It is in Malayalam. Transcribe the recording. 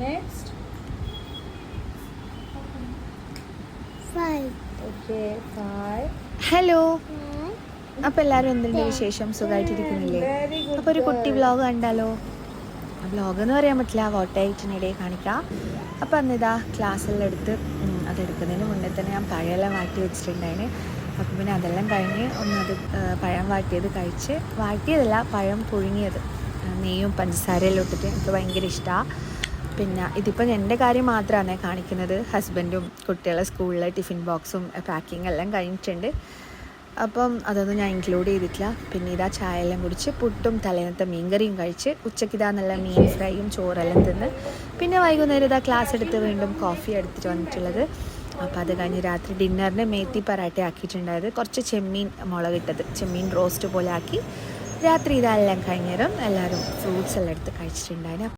Next. Five. Okay, five. Hello Five. അപ്പോൾ എല്ലാവരും എന്തുണ്ട് വിശേഷം സുഖമായിട്ടിരിക്കുന്നില്ലേ അപ്പോൾ ഒരു കുട്ടി. വ്ലോഗ് കണ്ടാലോ വ്ലോഗ് എന്ന് പറയാൻ പറ്റില്ല വോട്ടായിട്ടിനിടെ കാണിക്കാം അപ്പോൾ അന്നിതാ ഇതാ ക്ലാസ്സെല്ലാം എടുത്ത് അതെടുക്കുന്നതിന് മുന്നേ തന്നെ ഞാൻ പഴയെല്ലാം വാട്ടി വെച്ചിട്ടുണ്ടായിന് അപ്പോൾ പിന്നെ അതെല്ലാം കഴിഞ്ഞ് ഒന്ന് അത് ആ, പഴം വാട്ടിയത് കഴിച്ച് വാട്ടിയതല്ല പഴം പുഴുങ്ങിയത് നെയ്യും പഞ്ചസാരയെല്ലാം ഇട്ടിട്ട് എനിക്ക് ഭയങ്കര ഇഷ്ടമാണ് പിന്നെ ഇതിപ്പോൾ എന്റെ കാര്യം മാത്രമാണ് കാണിക്കുന്നത്. ഹസ്ബൻഡും കുട്ടികളെ സ്കൂളിലെ ടിഫിൻ ബോക്സും പാക്കിംഗ് എല്ലാം കഴിഞ്ഞിട്ടുണ്ട്. അപ്പം അതൊന്നും ഞാൻ ഇൻക്ലൂഡ് ചെയ്തിട്ടില്ല. പിന്നെ ഇതാ ചായ എല്ലാം കുടിച്ച് പുട്ടും തലേന്നത്തെ മീൻകറിയും കഴിച്ച് ഉച്ചയ്ക്ക് ഇതാ നല്ല മീൻ ഫ്രൈയും ചോറെല്ലാം തിന്ന് പിന്നെ വൈകുന്നേരം ഇതാ ക്ലാസ് എടുത്ത് വീണ്ടും കോഫി എടുത്തിട്ട് വന്നിട്ടുള്ളത്. അപ്പോൾ അത് കഴിഞ്ഞ് രാത്രി ഡിന്നറിന് മേത്തി പറാട്ട ആക്കിയിട്ടുണ്ടായത്. കുറച്ച് ചെമ്മീൻ മുളകിട്ടത് ചെമ്മീൻ റോസ്റ്റ് പോലെ ആക്കി. രാത്രി ഇതെല്ലാം കഴിഞ്ഞേരം എല്ലാവരും ഫ്രൂട്ട്സ് എല്ലാം എടുത്ത് കഴിച്ചിട്ടുണ്ടായിരുന്നു